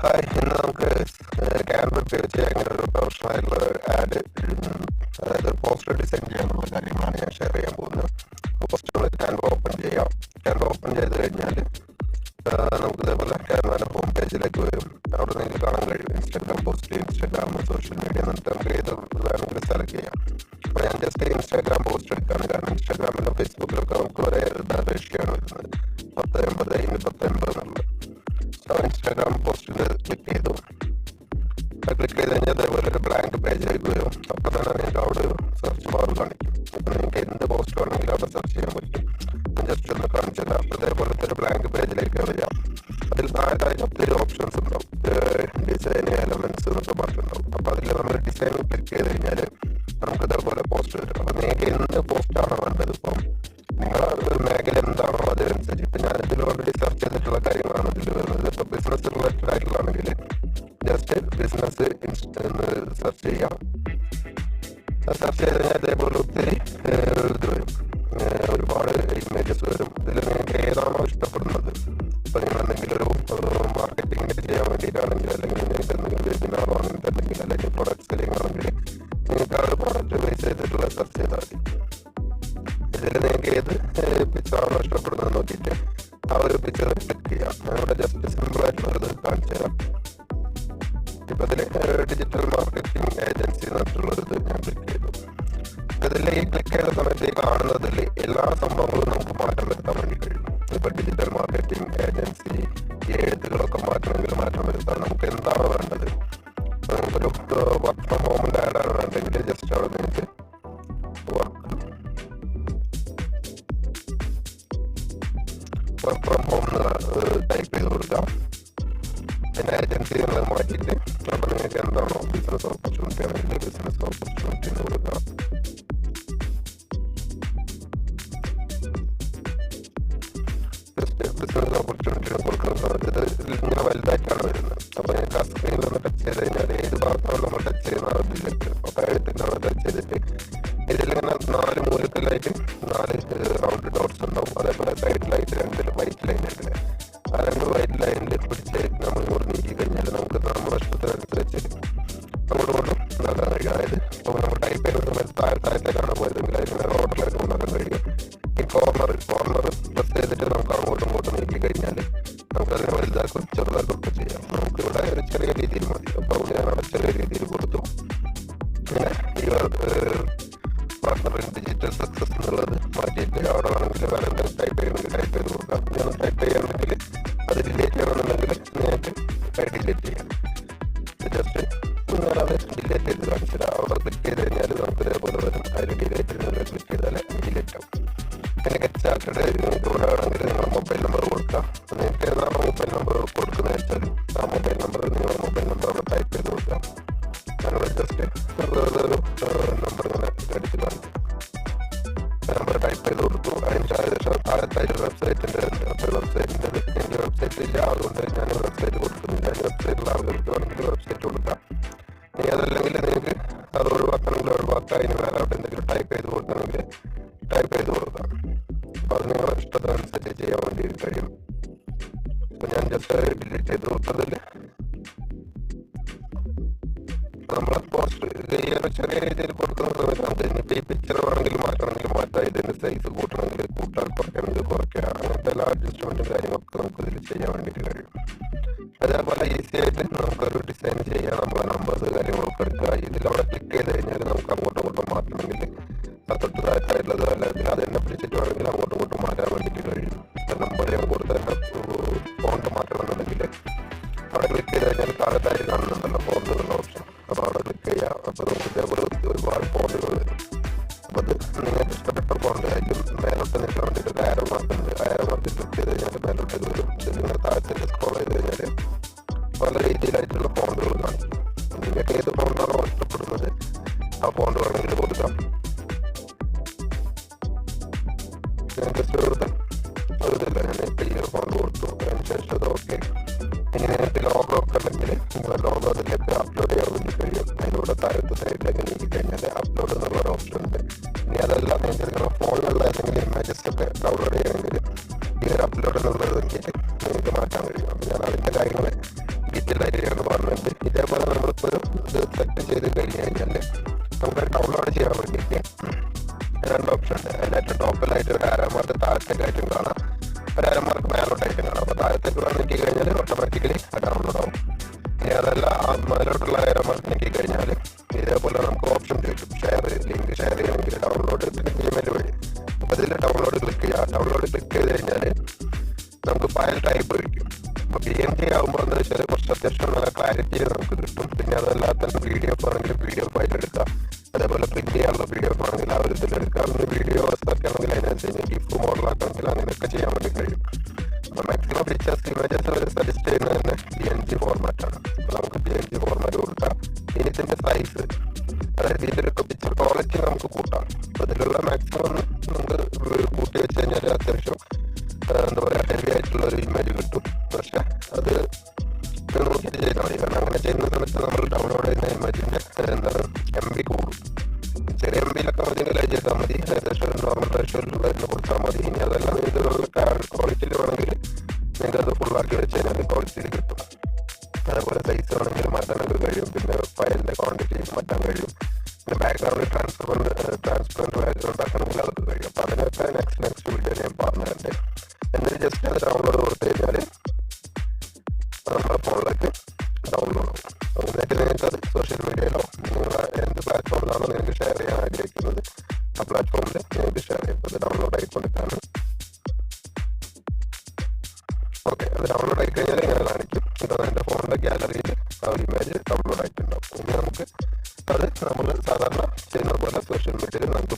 Hi ഇന്ന് നമുക്ക് canvas വെച്ച് എങ്ങനെ ഒരു പ്രൊഫഷണൽ ആയിട്ടുള്ള ആഡ് അതായത് പോസ്റ്റർ ഡിസൈൻ ചെയ്യാനുള്ള കാര്യങ്ങളാണ് ഞാൻ ഷെയർ ചെയ്യാൻ പോകുന്നത് പോസ്റ്റർ ക്യാൻവ ഓപ്പൺ ചെയ്യാം ക്യാൻവ ഓപ്പൺ ചെയ്ത് കഴിഞ്ഞാൽ നമുക്ക് ഇതേപോലെ ക്യാൻവാന്റെ ഹോം പേജിലേക്ക് വരും അവിടെ നിങ്ങൾക്ക് കാണാൻ കഴിയും Instagram post Instagram social media എന്നിട്ട് നമുക്ക് ഏത് വേണമെങ്കിലും സെലക്ട് ചെയ്യാം അപ്പോൾ ഞാൻ ജസ്റ്റ് ഇൻസ്റ്റാഗ്രാം പോസ്റ്റ് എടുക്കുകയാണ് കാരണം ഇൻസ്റ്റാഗ്രാമിലും ഫേസ്ബുക്കിലൊക്കെ നമുക്ക് ഒരേ റേഷ്യാണ് വരുന്നത് പത്ത് എൺപത് ഇന്ന് പത്ത് എൺപത് ഒരു ബ്ലാങ്ക് പേജ് ആയിട്ട് വരും അപ്പോൾ തന്നെ നിങ്ങൾക്ക് അവിടെ ഒരു സെർച്ച് ബാർ കാണിക്കും. ഇപ്പം നിങ്ങൾക്ക് എന്ത് പോസ്റ്റ് വേണമെങ്കിലും അവിടെ സെർച്ച് ചെയ്യാൻ പറ്റും. ജസ്റ്റ് ഒന്ന് കാണിച്ചു തരാം. അപ്പോൾ ഇതേപോലത്തെ ഒരു ബ്ലാങ്ക് പേജിലേക്ക് വരാം അതിൽ താഴെയായിട്ട് ഒത്തിരി ഓപ്ഷൻസ് ഉണ്ടാവും. ഡിസൈൻ എലമെന്റ്സ് എന്നൊക്കെ പറഞ്ഞിട്ടുണ്ടാവും. അപ്പോൾ അതിൽ നമ്മൾ ഡിസൈൻ ക്ലിക്ക് ചെയ്ത് കഴിഞ്ഞാൽ നമുക്ക് ഇതേപോലെ പോസ്റ്റ് വരും അപ്പോൾ നിങ്ങൾക്ക് എന്ത് പോസ്റ്റാണോ വേണ്ടത് ഇപ്പം നിങ്ങളുടെ മേഖല എന്താണോ അതിനനുസരിച്ച് ഇപ്പം ഞാനിതിൽ ഓൾറെഡി സെർച്ച് ചെയ്തിട്ടുള്ള കാര്യങ്ങളാണ് ഇതിൽ വരുന്നത്. ഇപ്പോൾ ബിസിനസ് റിലേറ്റഡ് ആയിട്ടുള്ളതാണെങ്കിൽ ജസ്റ്റ് ബിസിനസ് സെർച്ച് ചെയ്യാം സെർച്ച് ചെയ്ത് കഴിഞ്ഞാൽ ഇതേപോലെ ഒത്തിരി ഇത് വരും ഒരുപാട് ഇമേജസ് വരും. ഇതിൽ നിങ്ങൾക്ക് ഏതാണോ ഇഷ്ടപ്പെടുന്നത്? ഇപ്പം നിങ്ങൾ എന്തെങ്കിലും ഒരു മാർക്കറ്റിംഗ് ചെയ്യാൻ വേണ്ടിയിട്ടാണെങ്കിൽ അല്ലെങ്കിൽ നിങ്ങൾക്ക് എന്തെങ്കിലും വെബിനാർ വാങ്ങിയിട്ടുണ്ടെങ്കിൽ അല്ലെങ്കിൽ പ്രൊഡക്റ്റ് സെല്ലിംഗ് ആണെങ്കിൽ നിങ്ങൾക്ക് ആ ഒരു പ്രൊഡക്റ്റ് ബേസ് ചെയ്തിട്ടുള്ള സെർച്ച് ചെയ്താൽ മതി ഇതിൽ നിങ്ങൾക്ക് ഏത് പിക്ചറാണോ ഇഷ്ടപ്പെടുന്നത് നോക്കിയിട്ട് ആ ഒരു പിക്ചർ ക്ലിക്ക് ചെയ്യാം. ഞാനിവിടെ ജസ്റ്റ് സിമ്പിൾ ആയിട്ടുള്ള ഇത് കാണിച്ചു തരാം ഏജൻസി ഞാൻ ക്ലിക്ക് ചെയ്തു ഇതിൽ ഈ ക്ലിക്ക് ചെയ്ത സമയത്ത് ഈ കാണുന്നതിൽ എല്ലാ സംഭവങ്ങളും നമുക്ക് മാറ്റം വരുത്താൻ വേണ്ടി കഴിയും ഇപ്പൊ ഡിജിറ്റൽ മാർക്കറ്റിംഗ് ഏജൻസി ഈ എഴുത്തുകളൊക്കെ മാറ്റണമെങ്കിൽ മാറ്റം വരുത്താൻ നമുക്ക് എന്താണോ വേണ്ടത്? നമുക്കൊരു വർക്ക് ഫ്രം ഹോമിന്റെ ആഡാണ് വേണ്ടെങ്കിൽ ജസ്റ്റ് അവിടെ നിങ്ങൾക്ക് work work from home type ചെയ്ത് കൊടുക്കാം. പിന്നെ ഏജൻസി എന്നുള്ളത് മുടക്കിയിട്ട് അപ്പോൾ നിങ്ങൾക്ക് എന്താണോ ബിസിനസ് ഓപ്പർച്യൂണിറ്റി ആണെങ്കിൽ ബിസിനസ് ഓപ്പർച്യൂണിറ്റി എന്ന് കൊടുക്കാം ജസ്റ്റ് ബിസിനസ് ഓപ്പർച്യൂണിറ്റി കൊടുക്കുന്ന സമയത്ത് ഇത് ഇങ്ങനെ വലുതായിട്ടാണ് വരുന്നത് അപ്പോൾ നിങ്ങൾക്ക് ആ സ്ക്രീനിൽ ഒന്ന് ടച്ച് ചെയ്ത് കഴിഞ്ഞാൽ ഏത് ഭാഗത്താണ് നമ്മൾ ടച്ച് ചെയ്യുന്ന അതിലേക്ക് അപ്പോൾ എഴുത്തിന്റെ അവിടെ ടച്ച് ചെയ്തിട്ട് ഇതിലിങ്ങനെ നാല് മൂലക്കലായിട്ട് നാല് ഉണ്ടാക്കാൻ കഴിയും അതായത് ഇപ്പോൾ നമ്മൾ ടൈപ്പ് ചെയ്യുന്ന സമയത്ത് താഴെ താഴത്തേക്കാണ് പോയതെങ്കിൽ ഓർഡറിലായിട്ട് ഉണ്ടാക്കാൻ കഴിയും ഈ കോർണർ കോർണർ പ്രസ് ചെയ്തിട്ട് നമുക്ക് അങ്ങോട്ടും ഇങ്ങോട്ടും നീക്കി കഴിഞ്ഞാൽ നമുക്ക് അതിനെ വലുതാക്കും ചെറുതാക്കും ചെയ്യാം നമുക്ക് ഇവിടെ ഒരു ചെറിയ രീതിയിൽ മതി അപ്പോൾ ഞാൻ ചെറിയ രീതിയിൽ കൊടുത്തു പിന്നെ ഇവർ ഡിജിറ്റൽ സക്സസ് എന്നുള്ളത് മാറ്റിയിട്ട് അവിടെ വേണമെങ്കിൽ വേറെ എന്തെങ്കിലും ടൈപ്പ് ചെയ്യണമെങ്കിൽ ടൈപ്പ് ചെയ്ത് കൊടുക്കാം ഞാൻ ടൈപ്പ് ചെയ്യണമെങ്കിൽ അത് ഡിലീറ്റ് ചെയ്യണമെന്നുണ്ടെങ്കിൽ നേരിട്ട് ഡിലീറ്റ് ചെയ്യാം നമ്പർ കൊടുക്കുന്നത് വെച്ചാൽ ആ മൊബൈൽ നമ്പർ നിങ്ങളുടെ മൊബൈൽ നമ്പർ അവിടെ ടൈപ്പ് ചെയ്ത് കൊടുക്കാം ഞങ്ങൾ ജസ്റ്റ് ഒരു നമ്പർ ഇങ്ങനെ അടിച്ച് കാണിച്ചു നമ്പർ ടൈപ്പ് ചെയ്ത് കൊടുത്തു അതിന് ശേഷം താഴത്തായിട്ട് വെബ്സൈറ്റിന്റെ വെബ്സൈറ്റിന്റെ എനിക്ക് വെബ്സൈറ്റ് ഇല്ല അതുകൊണ്ട് ഞാൻ വെബ്സൈറ്റ് കൊടുക്കുന്നില്ല വെബ്സൈറ്റിലുള്ള ആളുകൾക്ക് വേണമെങ്കിൽ വെബ്സൈറ്റ് കൊടുക്കാം ഇനി അതല്ലെങ്കിൽ നിങ്ങൾക്ക് അത് ഒഴിവാക്കണമെങ്കിൽ ഒഴിവാക്കാം അതിന് വേറെ അവിടെ എന്തെങ്കിലും ടൈപ്പ് ചെയ്ത് കൊടുക്കണമെങ്കിൽ ടൈപ്പ് ചെയ്ത് കൊടുക്കാം അപ്പോൾ അത് നിങ്ങളുടെ ഇഷ്ടത്തിനനുസരിച്ച് ചെയ്യാൻ വേണ്ടി കഴിയും. ജസ്റ്റ് ഡിലീറ്റ് ചെയ്ത് കൊടുത്തതിൽ നമ്മൾ പോസ്റ്റ് ചെയ്യാൻ ചെറിയ രീതിയിൽ കൊടുക്കുന്ന സമയത്ത് നമുക്ക് ഇനിയിപ്പോൾ ഈ പിക്ചർ വേണമെങ്കിൽ മാറ്റണമെങ്കിൽ മാറ്റാം ഇതിന്റെ സൈസ് കൂട്ടണമെങ്കിൽ കൂട്ടാൻ കുറയ്ക്കണമെങ്കിൽ കുറയ്ക്കുക അങ്ങനത്തെ എല്ലാ അഡ്ജസ്റ്റ്മെന്റും കാര്യങ്ങളൊക്കെ നമുക്ക് ഇതിൽ ചെയ്യാൻ വേണ്ടിയിട്ട് കഴിയും അതേപോലെ ഈസി ആയിട്ട് നമുക്കൊരു ഡിസൈൻ ചെയ്യാം നമ്മളെ നമ്പേഴ്സ് കാര്യങ്ങളൊക്കെ എടുക്കുക ഇതിൽ അവിടെ ക്ലിക്ക് ചെയ്ത് കഴിഞ്ഞാൽ നമുക്ക് അങ്ങോട്ടും ഇങ്ങോട്ടും മാറ്റണമെങ്കിൽ തൊട്ട് താഴ്ത്തായിട്ടുള്ളതോ അല്ലെങ്കിൽ അത് തന്നെ പിടിച്ചിട്ട് വേണമെങ്കിൽ അങ്ങോട്ടും ഇങ്ങോട്ടും മാറ്റാൻ വേണ്ടിയിട്ട് കഴിയും നമ്പർ ആ ഫോണ്ട് വേണമെങ്കിൽ കൊടുക്കാം ഞാൻ ജസ്റ്റ് വെറുതെ ഇല്ല ഞാൻ ഒരു ഫോണ്ട് കൊടുത്തു അതിന് ശേഷം അത് ഓക്കെ ഇനി നിങ്ങൾക്ക് ലോഗോ ഒക്കെ ഉണ്ടെങ്കിൽ നിങ്ങളെ ലോഗോ അതിലേക്ക് അപ്ലോഡ് ചെയ്യാൻ വേണ്ടി കഴിയും അതിലൂടെ താഴത്തെ സൈഡിലേക്ക് നീക്കി കഴിഞ്ഞാൽ അപ്ലോഡ് എന്നുള്ള ഒരു ഓപ്ഷൻ ഉണ്ട് ഇനി അതല്ല നിങ്ങൾക്ക് നിങ്ങളുടെ ഫോണിലുള്ള ഏതെങ്കിലും ഇമേജസ് ഒക്കെ ഡൗൺലോഡ് ചെയ്യണമെങ്കിൽ ഈ ഒരു അപ്ലോഡ് എന്നുള്ളത് കഴിഞ്ഞാൽ ഓട്ടോമാറ്റിക്കലി ഡൗൺലോഡ് ആവും. ഇനി അതല്ല ആ മേലോട്ടുള്ള നീക്കി കഴിഞ്ഞാൽ ഇതേപോലെ നമുക്ക് ഓപ്ഷൻ കിട്ടും. ഷെയർ ലിങ്ക് ഷെയർ ചെയ്യണമെങ്കിൽ ഡൗൺലോഡ് പിന്നെ ജിമെയിൽ വഴി. അപ്പൊ ഇതിൽ ഡൗൺലോഡ് ക്ലിക്ക് ചെയ്യുക ഡൗൺലോഡ് ക്ലിക്ക് ചെയ്ത് കഴിഞ്ഞാൽ നമുക്ക് ഫയൽ ടൈപ്പ് കിട്ടും. അപ്പൊ പി എം ജി ആകുമ്പോൾ എന്താ വെച്ചാൽ കുറച്ച് അത്യാവശ്യം നല്ല ക്ലാരിറ്റി നമുക്ക് കിട്ടും. പിന്നെ അതല്ലാതെ തന്നെ പി ഡി എഫ് ആണെങ്കിൽ പി ഡി എഫ് ഫയൽ എടുക്കാം. അതേപോലെ പ്രിന്റ് ചെയ്യാനുള്ള പി ഡി എഫ് ആണെങ്കിൽ ആ ഒരു ഇതിൽ എടുക്കാം. പിന്നെ വീഡിയോസ് ഒക്കെ ആണെങ്കിൽ അതിനനുസരിച്ച് ഗിഫ് മോഡലാക്കണമെങ്കിൽ പിക്ചേഴ്സ് ഇമേജസ് അവർ സജസ്റ്റ് ചെയ്യുന്നത് തന്നെ പി എൻ ജി ഫോർമാറ്റ് ആണ്. അപ്പൊ നമുക്ക് പി എൻ ജി ഫോർമാറ്റ് കൊടുക്കാം. ഇനി ഇതിന്റെ സൈസ് അതായത് ഇതിന്റെ പിക്ചർ ക്വാളിറ്റി നമുക്ക് കൂട്ടാം. അപ്പൊ ഇതിലുള്ള മാക്സിമം നമുക്ക് കൂട്ടി വെച്ച് കഴിഞ്ഞാൽ അത്യാവശ്യം എന്താ പറയാ ഹെവി ആയിട്ടുള്ള ഒരു ഇമേജ് കിട്ടും. പക്ഷെ അത് നോക്കിയിട്ട് ചെയ്താൽ മതി. കാരണം അങ്ങനെ ചെയ്യുന്ന സമയത്ത് നമ്മൾ ഡൗൺലോഡ് ചെയ്യുന്ന ഇമേജിന്റെ എന്താണ് എം ബി കൂടും. ചെറിയ എം ബിയിലൊക്കെ മതി ചെയ്താൽ മതി. ഏകദേശം ഇൻസ്റ്റാഗ്രാമിൽ ട്രാൻസ്ഫർ ട്രാൻസ്പെറന്റ് ആയിട്ട് ഉണ്ടാക്കണമെങ്കിൽ അതൊക്കെ കഴിയും അപ്പോൾ അതിനൊക്കെ നെക്സ്റ്റ് നെക്സ്റ്റ് വീഡിയോ ഞാൻ പറഞ്ഞുതരണ്ട് എന്നിട്ട് ജസ്റ്റ് അത് ഡൗൺലോഡ് കൊടുത്തു കഴിഞ്ഞാൽ നമ്മുടെ ഫോണിലേക്ക് ഡൗൺലോഡ് ആവും എന്നിട്ട് നിങ്ങൾക്ക് അത് സോഷ്യൽ മീഡിയയിലോ നിങ്ങൾ എന്ത് പ്ലാറ്റ്ഫോമിലാണോ നിങ്ങൾക്ക് ഷെയർ ചെയ്യാൻ ആഗ്രഹിക്കുന്നത് ആ പ്ലാറ്റ്ഫോമിൽ നിങ്ങൾക്ക് ഷെയർ ചെയ്യും അത് ഡൗൺലോഡ് ആയിക്കൊണ്ടിട്ടാണ് ഓക്കെ അത് ഡൗൺലോഡ് ആയി കഴിഞ്ഞാൽ ഇങ്ങനെ കാണിക്കും ഇതാണ് എന്റെ ഫോണിന്റെ ഗ്യാലറിയിൽ ആ ഇമേജ് ഡൗൺലോഡ് ആയിട്ടുണ്ടാവും ഇനി നമുക്ക് അത് നമ്മൾ സാധാരണ ചെയ്യുന്ന പോലെ സ്പെഷ്യൽ മെറ്റീരിയൽ നമുക്ക്